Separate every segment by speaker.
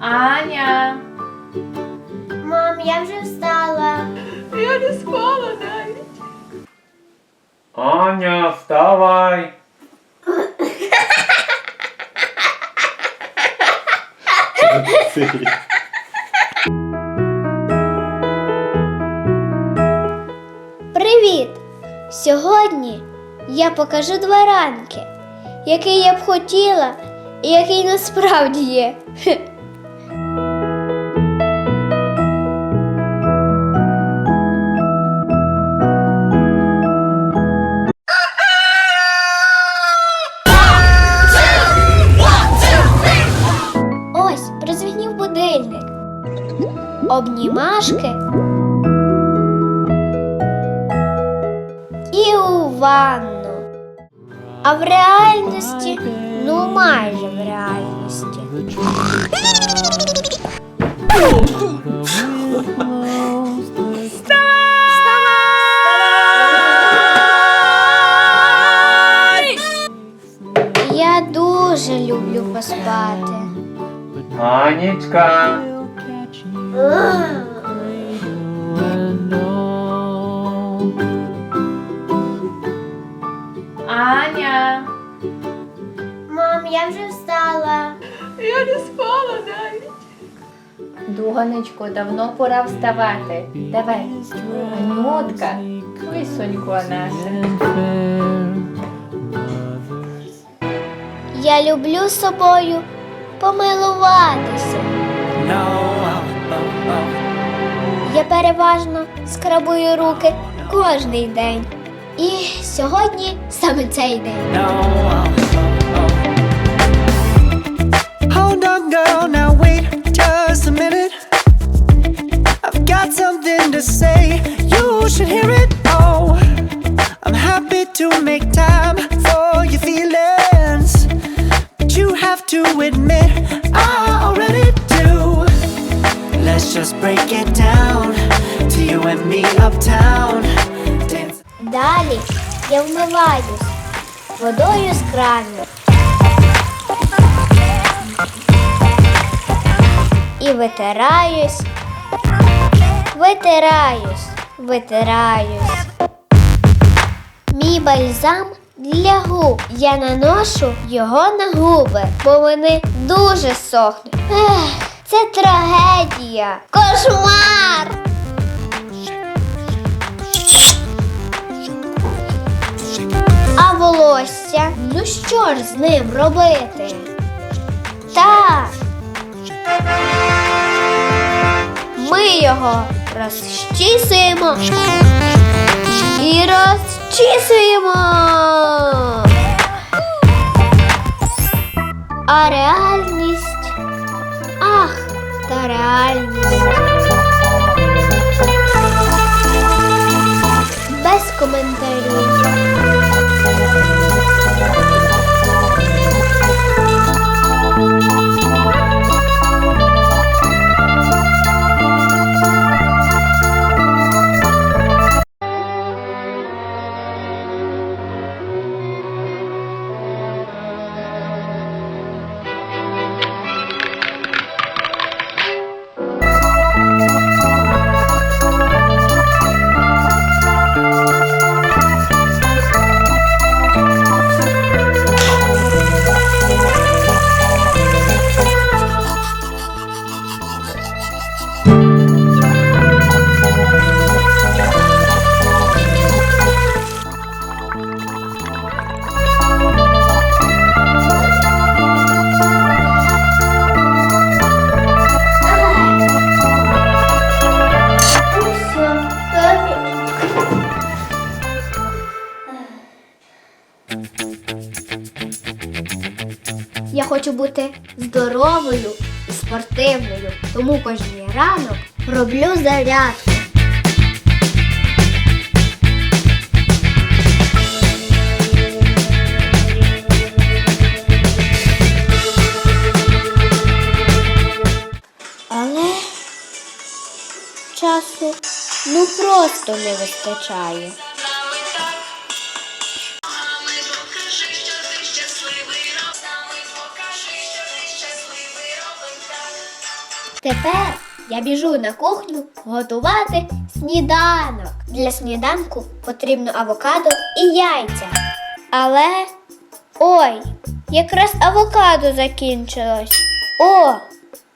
Speaker 1: Аня.
Speaker 2: Мам, я вже встала.
Speaker 1: Я не спала навіть.
Speaker 3: Аня, вставай.
Speaker 2: Привіт! Сьогодні я покажу два ранки, який я б хотіла і який насправді є. Обнімашки. І у ванну. А в реальності, ну майже в реальності. Я дуже люблю поспати.
Speaker 3: Анічка.
Speaker 2: Я
Speaker 1: не спала навіть. Дуганечко, давно пора вставати. Давай. Анютка. Кисонько наша.
Speaker 2: Я люблю собою помилуватися. Я переважно скрабую руки кожний день. І сьогодні саме цей день.
Speaker 4: Let's just break it down to you and me uptown. Dance.
Speaker 2: Далі я вмиваюсь водою з крану. І витираюсь, витираюсь, витираюсь. Мій бальзам для губ. Я наношу його на губи, бо вони дуже сохнуть. Ех, це трагедія. Кошмар! А волосся? Ну що ж з ним робити? Так. Ми його розчісуємо і розчісуємо. А реальність. Ах, та реальність. Без коментарів. Хочу бути здоровою і спортивною, тому кожен ранок роблю зарядку. Але часу ну просто не вистачає. Тепер я біжу на кухню готувати сніданок. Для сніданку потрібно авокадо і яйця. Але ой, якраз авокадо закінчилось. О,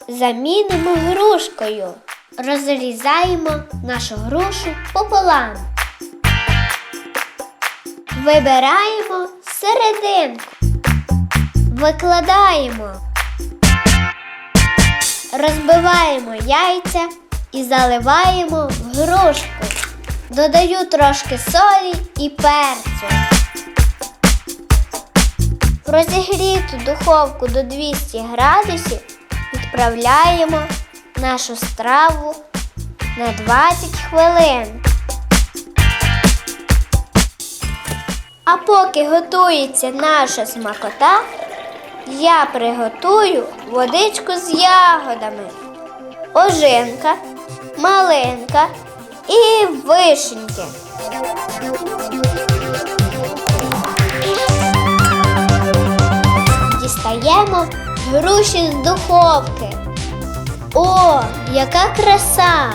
Speaker 2: замінимо грушкою. Розрізаємо нашу грушу пополам. Вибираємо серединку. Викладаємо. Розбиваємо яйця і заливаємо в грушку. Додаю трошки солі і перцю. В розігріту духовку до 200 градусів відправляємо нашу страву на 20 хвилин. А поки готується наша смакота, я приготую водичку з ягодами. Ожинка, малинка і вишеньки. Дістаємо груші з духовки. О, яка краса!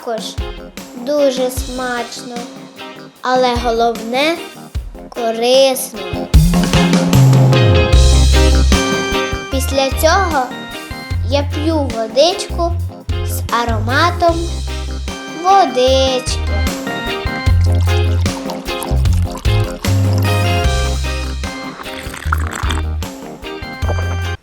Speaker 2: Також дуже смачно, але головне корисно. Після цього я п'ю водичку з ароматом водички.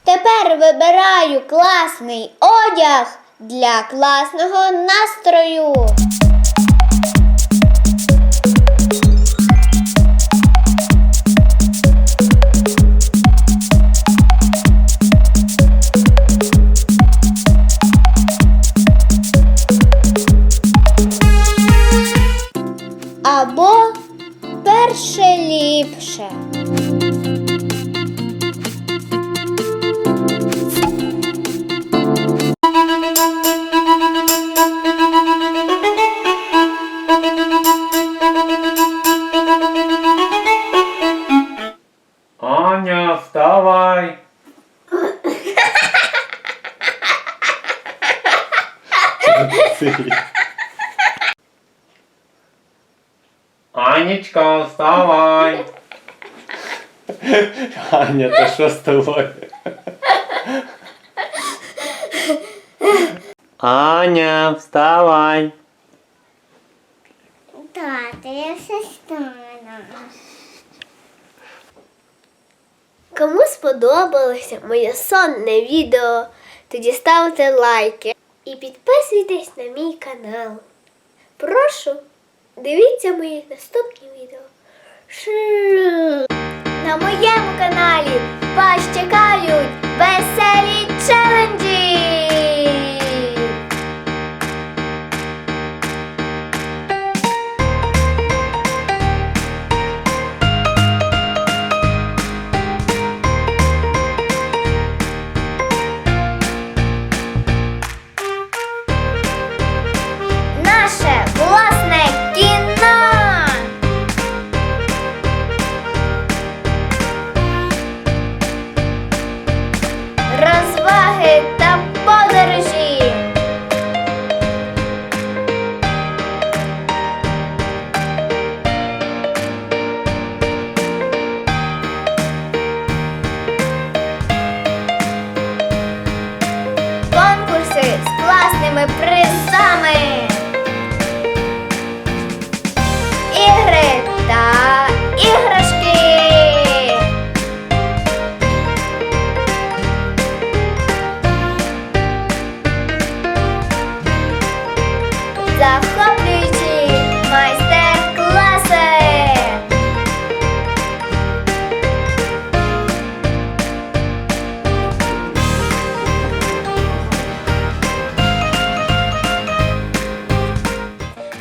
Speaker 2: Тепер вибираю класний одяг для класного настрою.
Speaker 3: Анечка, вставай. Аня, та що з тобою? Аня, вставай.
Speaker 2: Тата, я все стану. Кому сподобалося моє сонне відео, тоді ставте лайки і підписуйтесь на мій канал. Прошу, дивіться мої наступні відео. На моєму каналі вас чекають захоплюючі майстер-класи.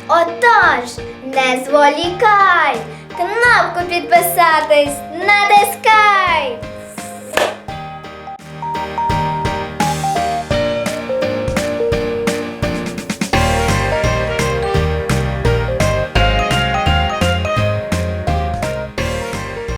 Speaker 2: Отож, не зволікай, кнопку підписатись на натискай!